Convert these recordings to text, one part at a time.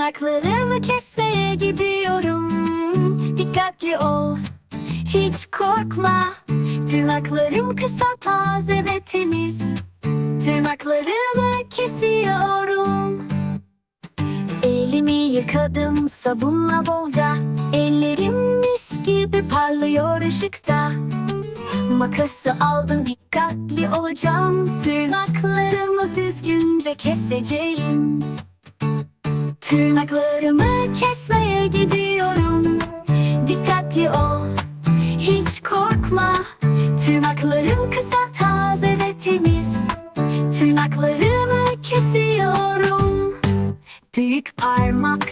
Tırnaklarımı kesmeye gidiyorum. Dikkatli ol. Hiç korkma. Tırnaklarım kısa taze ve temiz. Tırnaklarımı kesiyorum. Elimi yıkadım sabunla bolca. Ellerim mis gibi parlıyor ışıkta. Makası aldım dikkatli olacağım. Tırnaklarımı düzgünce keseceğim Tırnaklarımı kesmeye gidiyorum. Dikkatli ol Hiç korkma. Tırnaklarım kısa taze ve temiz. Tırnaklarımı kesiyorum. Büyük parmak,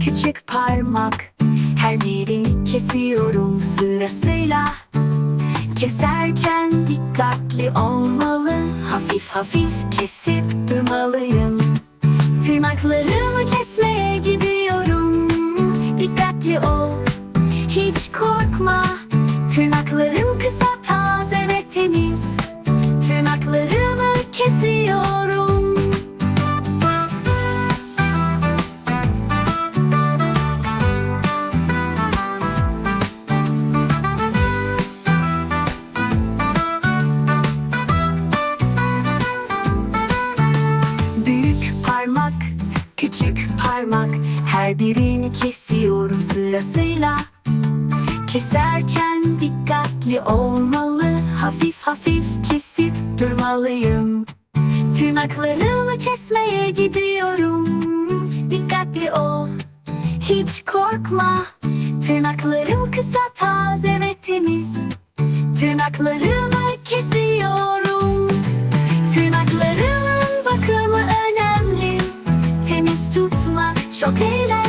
küçük parmak. Her biri kesiyorum sırasıyla. Keserken dikkatli olmalı. Hafif hafif kesip Hiç korkma. Tırnaklarım kısa taze ve temiz. Tırnaklarımı kesiyorum. Büyük parmak, küçük parmak. Her birini kesiyorum sırasıyla Keserken dikkatli olmalı. Hafif hafif kesip durmalıyım. Tırnaklarımı kesmeye gidiyorum. Dikkatli ol. Hiç korkma. Tırnaklarım kısa taze ve temiz. Tırnaklarımı kesiyorum. Tırnaklarımın bakımı önemli. Temiz tutmak çok eğlenceli.